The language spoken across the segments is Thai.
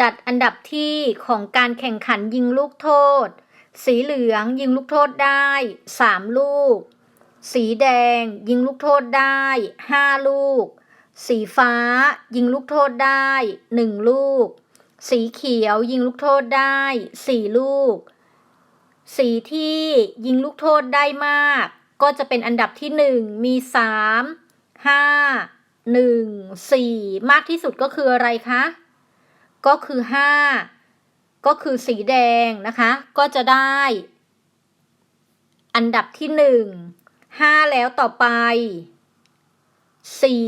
จัดอันดับที่ของการแข่งขันยิงลูกโทษ สีเหลืองยิงลูกโทษได้ 3 ลูก สีแดงยิงลูกโทษได้ 5 ลูก สีฟ้ายิงลูกโทษได้ 1 ลูก สีเขียวยิงลูกโทษได้ 4 ลูก สีที่ยิงลูกโทษได้มาก ก็จะเป็นอันดับที่ 1 มี 3 5 1 4 มากที่สุดก็คืออะไรคะ ก็คือ 5 ก็คือสีแดงนะคะ ก็จะได้ อันดับที่ 1 5 แล้วต่อไป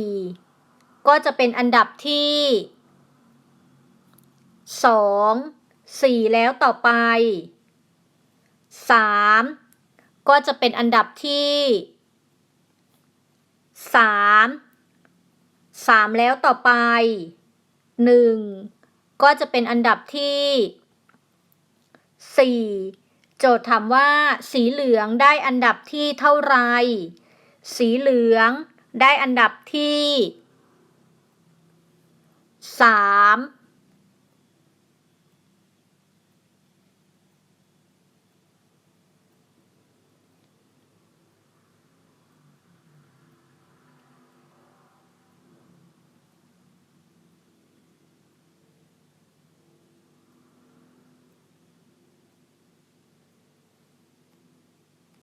4 ก็จะเป็นอันดับที่ 2 4 แล้วต่อไป 3 ก็จะเป็นอันดับที่ 3 3 แล้วต่อไป 1 ก็จะเป็นอันดับที่ 4 โจทย์ถามว่า สีเหลืองได้อันดับที่เท่าไร สีเหลืองได้อันดับที่ 3